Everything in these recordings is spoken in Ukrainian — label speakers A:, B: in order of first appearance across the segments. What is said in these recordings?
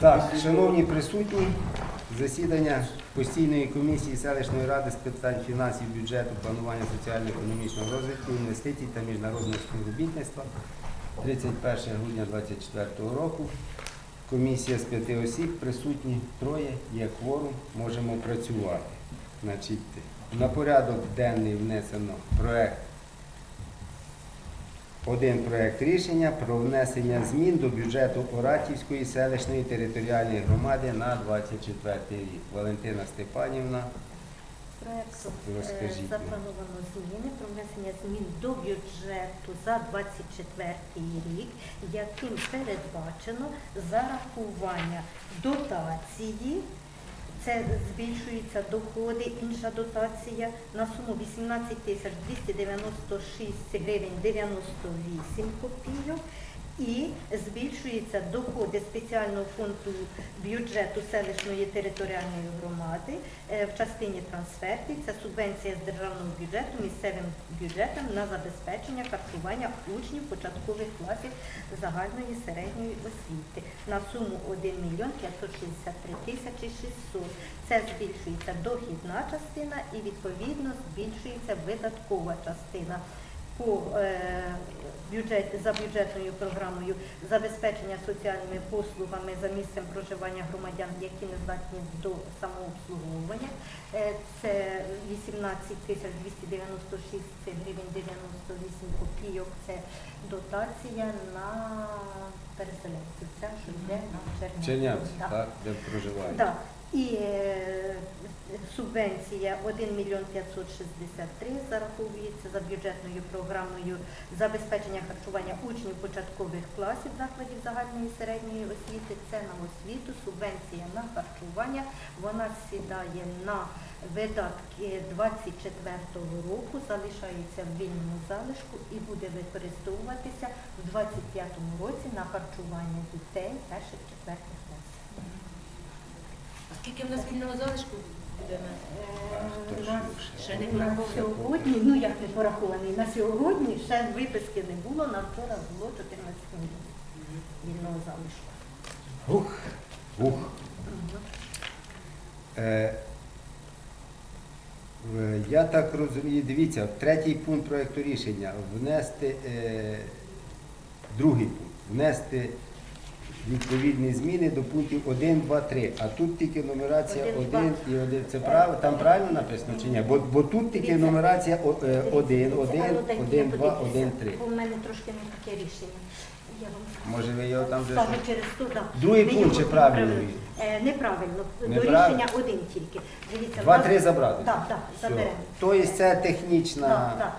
A: Так, шановні присутні, засідання постійної комісії селищної ради з питань фінансів, бюджету, планування соціально-економічного розвитку, інвестицій та міжнародного співробітництва 31 грудня 2024 року. Комісія з п'яти осіб, присутні троє, є кворум, можемо працювати. Значить, на порядок денний внесено проект один проект рішення про внесення змін до бюджету Оратівської селищної територіальної громади на 24 рік. Валентина Степанівна,
B: Проектом
A: Розкажіть.
B: е, заплановано зміни про внесення змін до бюджету за 24 рік, яким передбачено зарахування дотації. Це збільшуються доходи, інша дотація на суму 18 тисяч 296 гривень 98 копійок. І збільшуються доходи спеціального фонду бюджету селищної територіальної громади е, в частині трансфертів. Це субвенція з державного бюджету місцевим бюджетам на забезпечення харчування учнів початкових класів загальної середньої освіти на суму 1 мільйон 563 тисячі 600. Це збільшується дохідна частина і відповідно збільшується видаткова частина по е, бюджет, за бюджетною програмою забезпечення соціальними послугами за місцем проживання громадян, які не здатні до самообслуговування. Е, Це 18 тисяч 296 гривень 98 копійок. Це дотація на переселенців. Це що йде на Чернівці.
A: Чернявці, так, де проживають.
B: Так. І е, субвенція 1 мільйон 563 зараховується за бюджетною програмою забезпечення харчування учнів початкових класів закладів загальної і середньої освіти. Це на освіту, субвенція на харчування. Вона сідає на видатки 24-го року, залишається в вільному залишку і буде використовуватися в 25-му році на харчування дітей перших четвертих класів.
C: Скільки в нас вільного залишку
A: ще?
C: Не
B: На сьогодні, ну як не порахований, на сьогодні ще виписки не було, на вчора було 14 мільйонів. Вільного залишку.
A: Ух, ух. Е, Я так розумію, дивіться, третій пункт проєкту рішення. Внести е, другий пункт, внести відповідні зміни до пунктів 1, 2, 3. А тут тільки нумерація
B: Один,
A: 1 і 1. Це прав, там правильно написано чи ні? Бо, бо тут тільки нумерація 1,
B: Дивіться,
A: 1,
B: дивіться, а ну, дайте
A: 1, 2, 1, 3.
B: Бо в мене трошки не таке рішення. Я вам.
A: Може ви його там вже...
B: Скажу через то, да.
A: Другий
B: Ви
A: пункт
B: його
A: чи правильно
B: відправили. Е, Неправильно. До
A: Неправильно?
B: рішення один тільки. Дивіться, в нас-
A: три забрати?
B: Так, так,
A: Все.
B: заберемо.
A: Тобто це технічна...
B: Так, так.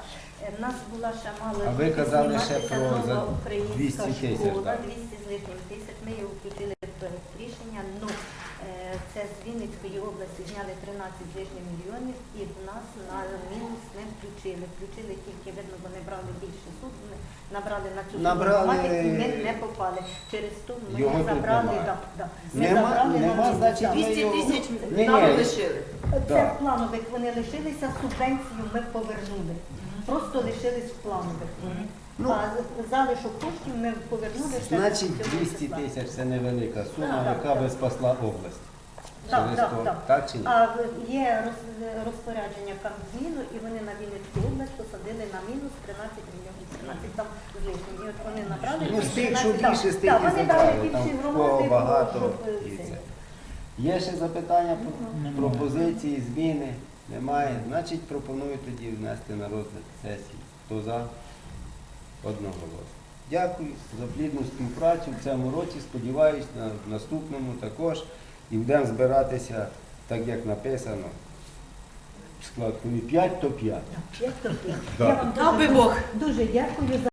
B: Нас була ще мало
A: А ви казали ще
B: зніматися
A: про
B: нова
A: за
B: українська
A: 200 тисяч,
B: школа,
A: так.
B: 200 з лишнім тисяч. Ми його включили в проект рішення. Ну, е, це з Вінницької області зняли 13 з лишнім мільйонів і в нас на мінус не включили. Включили тільки, видно, вони брали більше суд, вони набрали на цю
A: Набрали-
B: проблематику, ми не попали. Через то ми
A: Його тут
B: забрали,
A: немає.
B: да, да. Ми
A: Нема-
B: забрали на
A: нема,
B: мінус,
A: значить,
B: да.
C: 200 тисяч
A: Ні,
C: нам
A: ні.
C: лишили.
B: Це
A: Да.
B: в планових вони лишилися, субвенцію ми повернули. Просто лишились в планових.
A: Ну.
B: а залишок коштів ми повернули.
A: Значить, 200 тисяч це невелика сума,
B: Так, так,
A: яка би спасла область.
B: Так,
A: Через
B: так,
A: то-
B: так.
A: так чи ні?
B: А є роз- розпорядження Кабміну, і вони на Вінницьку область посадили на мінус 13 мільйонів. 13 там з лишнім. І от вони набрали.
A: Ну, з тих,
B: 13,
A: що
B: так,
A: більше, з тих
B: так,
A: і
B: вони дали
A: забрали.
B: більші
A: Там
B: громади,
A: кого багато.
B: щоб, е,
A: і
B: це.
A: це. Є ще запитання,
B: Мгм.
A: пропозиції, зміни? Немає. Значить, пропоную тоді внести на розгляд сесії. Хто за? Одноголосно. Дякую за плідну співпрацю в цьому році. Сподіваюсь, на наступному також. І будемо збиратися, так як написано, в склад, 5, то 5.
B: Як то є.
A: Да.
B: Я вам
C: Дав би Бог.
B: Дуже дякую за.